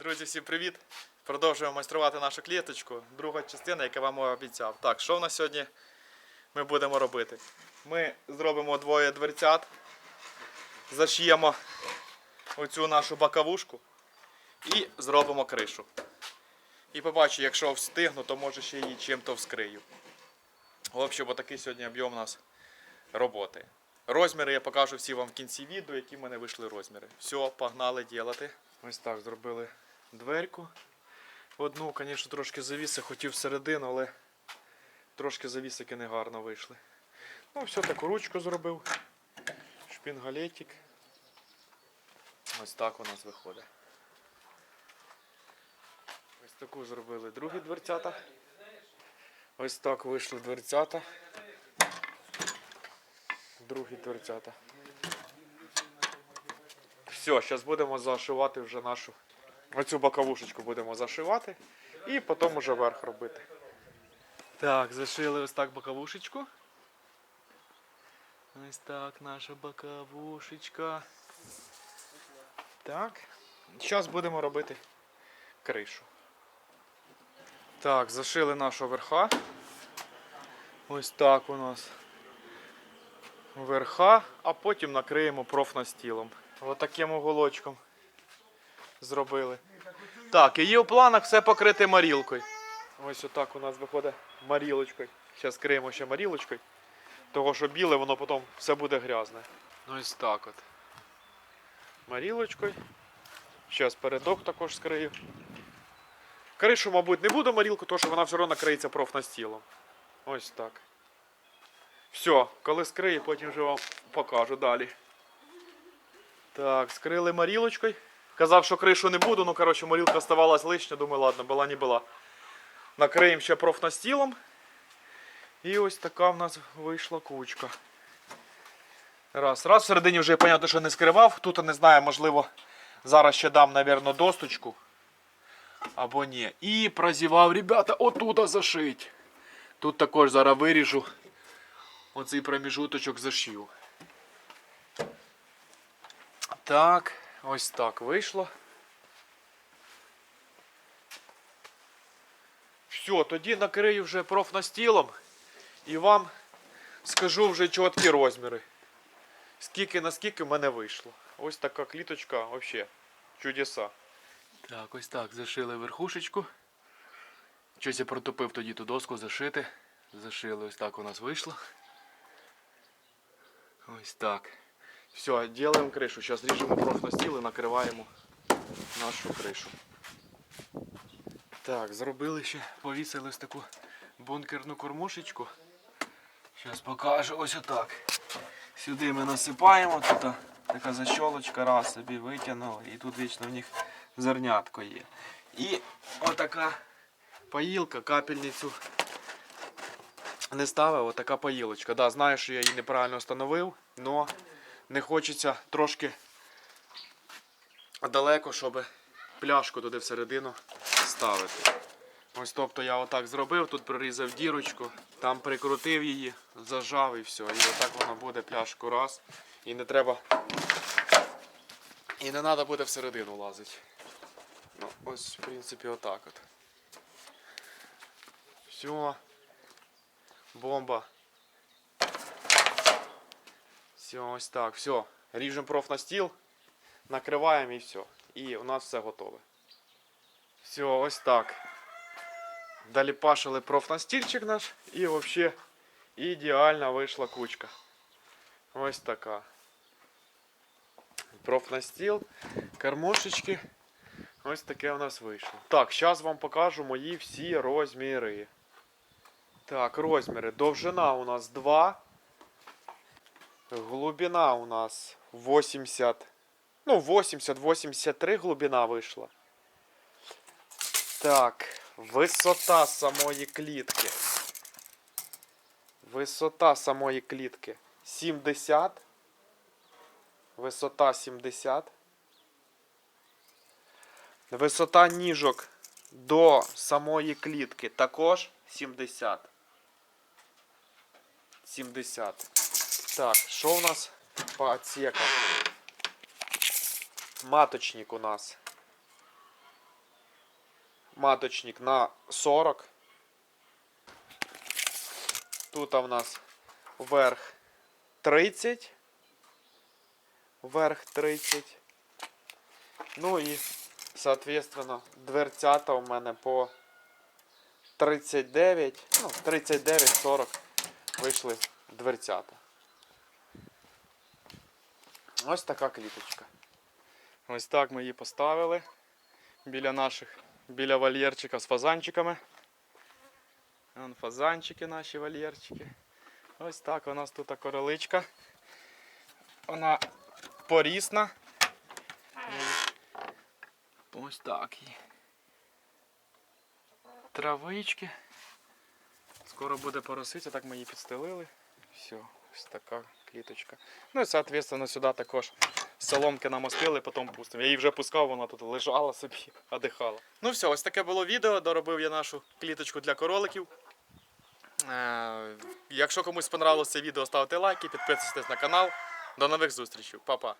Друзі, всім привіт! Продовжуємо майструвати нашу кліточку. Друга частина, яка вам обіцяв. Так, що в нас сьогодні ми будемо робити? Ми зробимо двоє дверцят, зашиємо оцю нашу боковушку і зробимо кришу. І побачу, якщо встигну, то може ще її чим-то вскрию. В общем, отакий сьогодні об'єм у нас роботи. Розміри я покажу всі вам в кінці відео, які в мене вийшли розміри. Все, погнали ділати. Ось так зробили дверку. Одну, звісно, трошки завіси, хотів всередину, але трошки завісики негарно вийшли. Ну, все таку ручку зробив. Шпінгалетик. Ось так у нас виходить. Ось таку зробили другі дверцята. Ось так вийшли дверцята. Другі дверцята. Все, зараз будемо зашивати вже нашу. Оцю боковушечку будемо зашивати і потім уже верх робити. Так, зашили ось так боковушечку. Ось так наша боковушечка. Так. Зараз будемо робити кришу. Так, зашили нашого верха. Ось так у нас верха, а потім накриємо профнастілом. Отаким уголочком зробили. Так, є в планах все покрити марілкою. Ось отак у нас виходить марілочкою. Зараз криємо ще марілочкою. Того, що біле, воно потім все буде грязне. Ось так от. Марілочкою. Зараз передок також скрию. Кришу, мабуть, не буду марілку, тому що вона все одно накриється профнастілом. Ось так. Все, коли скрию, потім вже вам покажу далі. Так, скрили марілочкою. Казав, що кришу не буду, ну коротше, марілка оставалась лишня, думаю, ладно, була не була. Накриємо ще профнастілом. І ось така в нас вийшла кучка. Раз. Раз всередині вже зрозуміло, що не скривав. Тут не знаю, можливо, зараз ще дам, мабуть, досточку. Або ні. І прозівав, ребята, отут зашить. Тут також зараз виріжу. Оцей проміжуточок зашив. Так, ось так вийшло. Все, тоді накрию вже профнастілом і вам скажу вже чіткі розміри. Скільки наскільки в мене вийшло. Ось така кліточка, взагалі, чудеса. Так, ось так, зашили верхушечку. Щось я протопив тоді ту доску зашити. Зашили, ось так у нас вийшло. Ось так. Все, делаем кришу. Сейчас ріжемо профнастіл і накриваємо нашу кришу. Так, зробили ще, повісили ось таку бункерну кормушечку. Зараз покажу ось отак. Сюди ми насипаємо, тут така защолочка, раз собі витягнули, і тут вічно в них зернятко є. І отака поїлка, капельницю не ставив, отака поїлочка. Да, знаю, що я її неправильно встановив, але не хочеться трошки далеко, щоб пляшку туди всередину ставити. Ось тобто я отак зробив, тут прорізав дірочку, там прикрутив її, зажав і все. І отак воно буде пляшку раз. І не треба. І не треба буде всередину лазити. Ну, ось, в принципі, отак от. Все. Бомба. Все, ось так. Все. Ріжемо проф на стіл, накриваємо і все. І у нас все готове. Все, ось так. Далі пашили профнастільчик наш і взагалі ідеальна вийшла кучка. Ось така. Профнастіл, кормушечки. Ось таке у нас вийшло. Так, зараз вам покажу мої всі розміри. Так, розміри. Довжина у нас 2. Глубина у нас 80. Ну, 80-83 глибина вийшла. Так, висота самої клітки. Висота самої клітки 70. Висота 70. Висота ніжок до самої клітки також 70. 70. Так, що у нас по отсекам? Маточник у нас маточник на 40. Тут у нас верх 30. Верх 30. Ну і, соответственно, дверцята у мене по 39, ну, 39-40 вийшли дверцята. Ось така кліточка. Ось так ми її поставили біля наших, біля вольєрчика з фазанчиками. Вон фазанчики наші вольєрчики. Ось так у нас тут короличка. Вона порісна. Ось так її. Травички. Скоро буде пороситися, так ми її підстелили. Все, ось така кліточка. Ну і, соответственно, сюди також соломки намостили, потім пустимо. Я її вже пускав, вона тут лежала собі, одихала. Ну все, ось таке було відео. Доробив я нашу кліточку для короликів. Е, якщо комусь понравилось це відео, ставте лайки, підписуйтесь на канал. До нових зустрічей. Па-па.